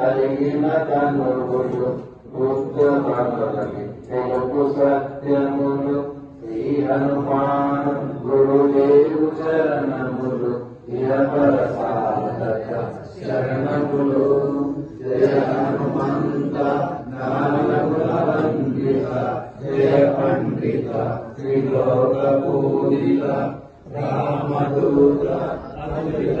కలిగిన కనుగుడు గుర్తుపడలి తెలుగు సత్యములు శ్రీ హనుమాన్ గురుదేవు చరణములు ఇహపర సాధక శరణములు జయ హనుమంత జ్ఞానముల వందిత జయ పండిత త్రిలోక పూజిత రామదూత అమృత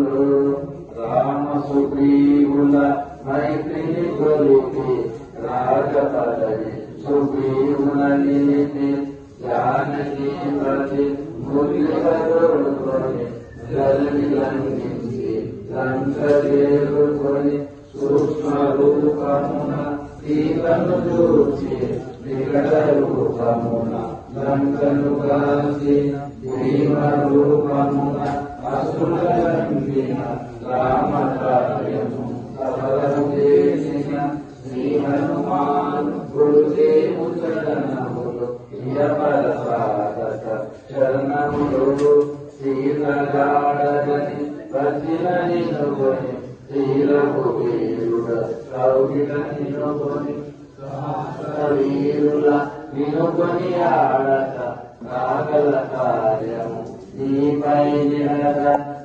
పవన సుతనామ ఉదయ పాణి మధుర పరమణి పావజలీల అమృతమున గోలిన కాంచన సుగ్రీవుల మైత్రిని కొలిపి జానకి ప్రతి లంఘించి లంక సూక్ష్మ రూపమున సీతను చూచి వికట రూపమున లంకను కాల్చి భీమ రూపమున అసుర లంఘిన రామ కార్యము సఫలము శరణములు శ్రీలగాడని శ్రీలకు వీరుడ వీరుల నిలుకొని ఆడట నాగల కార్యము నీపై నిలక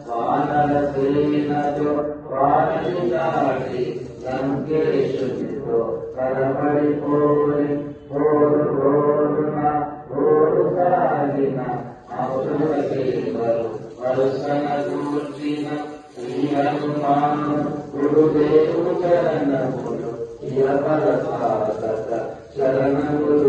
వానల సేనతో వానలి దాడి లంకేశునితో కరపడిపోయి పోరు పోరున పోరు సాగిన అసుర సేవలు వరుసన కూర్చిన శ్రీహనుమాను గురుదేవు చరణములు ఇయపర సాధక చరణములు